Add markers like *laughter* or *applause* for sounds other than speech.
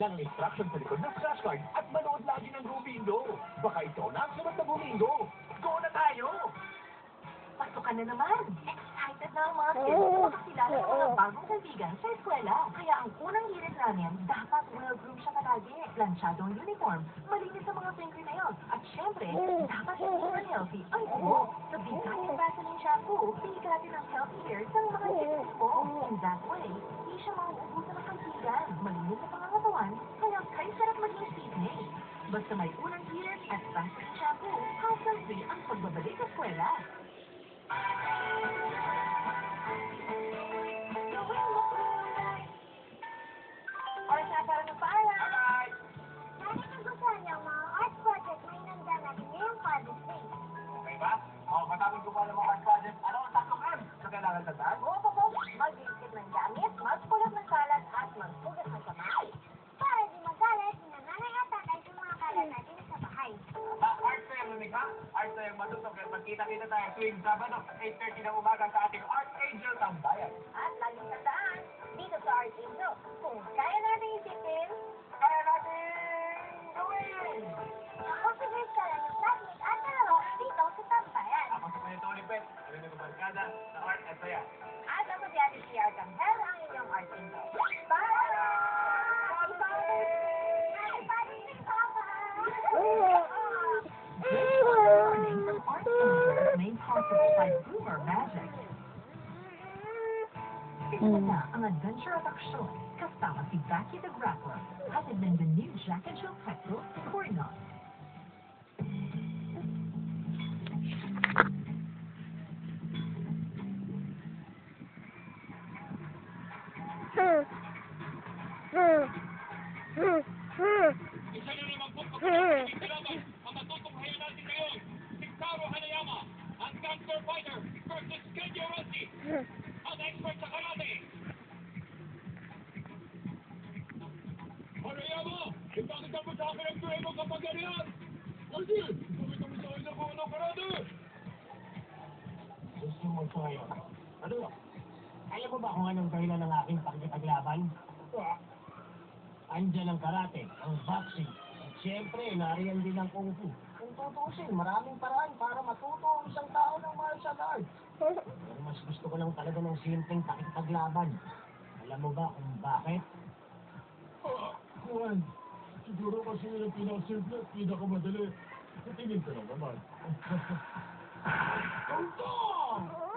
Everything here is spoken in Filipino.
ng instruction sa likod ng flashcard at manood lagi ng Gumindo. Baka ito na ang sunod na Gumindo. Go na tayo! Pasukan na naman! Excited na ang mga kids na makakilala ng mga bagong kaibigan sa eskwela. Kaya ang unang hirit namin, dapat well-groomed siya palagi. Plansyadong uniform, malinis sa mga fingernails, at syempre, dapat hindi unhealthy ang buhok. Sa Bigatin Vaseline Shampoo, pinigatin ang healthy hair ng mga kids mo. In that way, hindi siya mauubusan ng kaibigan, malinis sa pangangatawan, kaya kayo sarap maging seasoning. Basta may unang hirit at Vaseline Shampoo, hassle-free ang pagbabalik sa eskwela. Oras na para magpaalam. Bye! Dahil nagustuhan niyo ang mga art project na inanda natin ngayong Father's Day. Okay ba? O, matapos ko pa ng mga project. Ano ang taklokan? Sa kailangan sa tag? Oo, po, mag-isip ng gamit, magpulot ng kalat, at magpugas ng kamay. Art fair matutok at magkita-kita tayo tuwing Sabado sa 8.30 ng umaga sa ating Art Angel Tambayan. At laging tandaan, dito sa Art Angel, kung kaya natin isipin, Kaya natin gawin! Ako si Grace yung classmate at kalaro dito sa Tambayan. Ako sa Panito Olipet, kami ng barkada sa Art at Saya. at ako si Ate si Art Angel, ang inyong Art Angel. Bye! Happy Father's Day, Papa! Morning by Boomer Magic. Isabella, mm. an adventure of action, kasama si Becky the Grappler, having been the new Jack and Jill prequel to Cornell. Hmm. Hmm. Hmm. Hmm. Kapangyarihan. Kasi, mo sa akin ang kung anong karate. Gusto mo sa'yo. Ano? Alam mo ba kung anong dahilan ng aking pakikipaglaban? Andiyan ang karate, ang boxing. At siyempre, nariyan din ang kung fu. Kung tutusin, maraming paraan para matuto ang isang tao ng martial arts. Pero mas gusto ko lang talaga ng simpleng pakikipaglaban. Alam mo ba kung bakit? Kasi yun ang pinakasimple pinakamadali. Tingin ka naman. *laughs* Tonto!